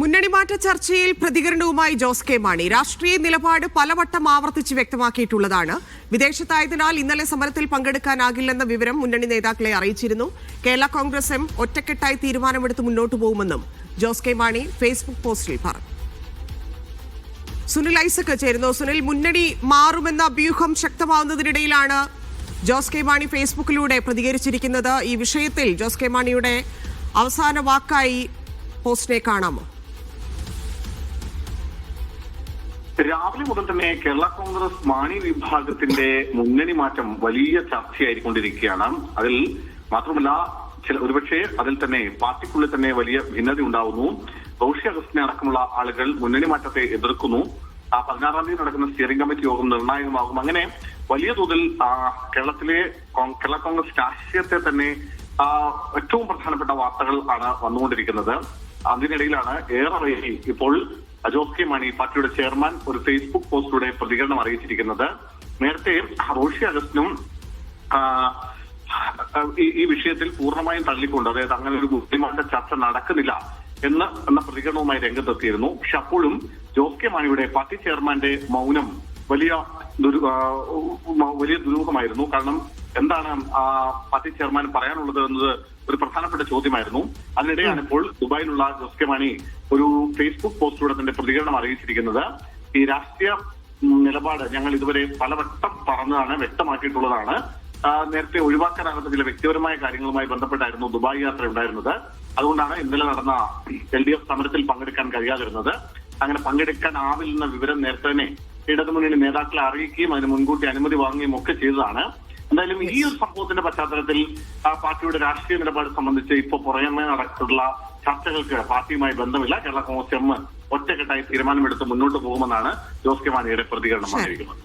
മുന്നണി മാറ്റ ചർച്ചയിൽ പ്രതികരണവുമായി ജോസ് കെ മാണി. രാഷ്ട്രീയ നിലപാട് പലവട്ടം ആവർത്തിച്ച് വ്യക്തമാക്കിയിട്ടുള്ളതാണ്. വിദേശത്തായതിനാൽ ഇന്നലെ സമരത്തിൽ പങ്കെടുക്കാനാകില്ലെന്ന വിവരം മുന്നണി നേതാക്കളെ അറിയിച്ചിരുന്നു. കേരള കോൺഗ്രസ് എം ഒറ്റക്കെട്ടായി തീരുമാനമെടുത്ത് മുന്നോട്ടു പോകുമെന്നും ജോസ് കെ മാണി ഫേസ്ബുക്ക് പോസ്റ്റിൽ പറഞ്ഞു. സുനിൽ ഐസക് ചേരുന്നു. സുനിൽ മുന്നണി മാറുമെന്ന അഭ്യൂഹം ശക്തമാവുന്നതിനിടയിലാണ് ജോസ് കെ മാണി ഫേസ്ബുക്കിലൂടെ പ്രതികരിച്ചിരിക്കുന്നത്. ഈ വിഷയത്തിൽ ജോസ് കെ മാണിയുടെ അവസാന വാക്കായി പോസ്റ്റിനെ കാണാമോ? രാവിലെ മുതൽ തന്നെ കേരള കോൺഗ്രസ് മാണി വിഭാഗത്തിന്റെ മുന്നണി മാറ്റം വലിയ ചർച്ചയായിക്കൊണ്ടിരിക്കുകയാണ്. അതിൽ മാത്രമല്ല ചില ഒരുപക്ഷെ അതിൽ തന്നെ പാർട്ടിക്കുള്ളിൽ തന്നെ വലിയ ഭിന്നത ഉണ്ടാവുന്നു. റോഷി അഗസ്റ്റിനെ അടക്കമുള്ള ആളുകൾ മുന്നണി മാറ്റത്തെ എതിർക്കുന്നു. ആ പതിനാറാം തീയതി നടക്കുന്ന സ്റ്റിയറിംഗ് കമ്മിറ്റി യോഗം നിർണായകമാകും. അങ്ങനെ വലിയ തോതിൽ കേരളത്തിലെ കേരള കോൺഗ്രസ് രാഷ്ട്രീയത്തെ തന്നെ ഏറ്റവും പ്രധാനപ്പെട്ട വാർത്തകൾ ആണ് വന്നുകൊണ്ടിരിക്കുന്നത്. അതിനിടയിലാണ് ഏറെ ഇപ്പോൾ ജോസ് കെ മാണി പാർട്ടിയുടെ ചെയർമാൻ ഒരു ഫേസ്ബുക്ക് പോസ്റ്റിലൂടെ പ്രതികരണം അറിയിച്ചിരിക്കുന്നത്. നേരത്തെ റോഷി അഗസ്റ്റിനും ഈ വിഷയത്തിൽ പൂർണമായും തള്ളിക്കൊണ്ട് അതായത് അങ്ങനെ ഒരു ബുദ്ധിമാന്റെ ചർച്ച നടക്കുന്നില്ല എന്ന് എന്ന പ്രതികരണവുമായി രംഗത്തെത്തിയിരുന്നു. പക്ഷെ അപ്പോഴും ജോസ് കെ മാണിയുടെ പാർട്ടി ചെയർമാന്റെ മൗനം വലിയ വലിയ ദുരൂഹമായിരുന്നു. കാരണം എന്താണ് ആ പാർട്ടി ചെയർമാൻ പറയാനുള്ളത് എന്നത് ഒരു പ്രധാനപ്പെട്ട ചോദ്യമായിരുന്നു. അതിനിടെയാണ് ഇപ്പോൾ ദുബായിലുള്ള ജോസ് കെ മാണി ഒരു ഫേസ്ബുക്ക് പോസ്റ്റിലൂടെ തന്റെ പ്രതികരണം അറിയിച്ചിരിക്കുന്നത്. ഈ രാഷ്ട്രീയ നിലപാട് ഞങ്ങൾ ഇതുവരെ പലവട്ടം പറഞ്ഞതാണ് വ്യക്തമാക്കിയിട്ടുള്ളതാണ്. നേരത്തെ ഒഴിവാക്കാനാകാത്ത ചില വ്യക്തിപരമായ കാര്യങ്ങളുമായി ബന്ധപ്പെട്ടായിരുന്നു ദുബായ് യാത്ര ഉണ്ടായിരുന്നത്. അതുകൊണ്ടാണ് ഇന്നലെ നടന്ന എൽ ഡി എഫ് സമരത്തിൽ പങ്കെടുക്കാൻ കഴിയാതിരുന്നത്. അങ്ങനെ പങ്കെടുക്കാനാവില്ലെന്ന വിവരം നേരത്തെ തന്നെ ഇടതുമുന്നണി നേതാക്കളെ അറിയിക്കുകയും അതിന് മുൻകൂട്ടി അനുമതി വാങ്ങുകയും ഒക്കെ ചെയ്തതാണ്. എന്തായാലും ഈ ഒരു സംഭവത്തിന്റെ പശ്ചാത്തലത്തിൽ ആ പാർട്ടിയുടെ രാഷ്ട്രീയ നിലപാട് സംബന്ധിച്ച് ഇപ്പൊ പുറമെ നടക്കുള്ള ചർച്ചകൾക്ക് പാർട്ടിയുമായി ബന്ധമില്ല. കേരള കോൺഗ്രസ് എം ഒറ്റക്കെട്ടായി തീരുമാനമെടുത്ത് മുന്നോട്ട് പോകുമെന്നാണ് ജോസ് കെ മാണിയുടെ പ്രതികരണം. വന്നിരിക്കുന്നത്.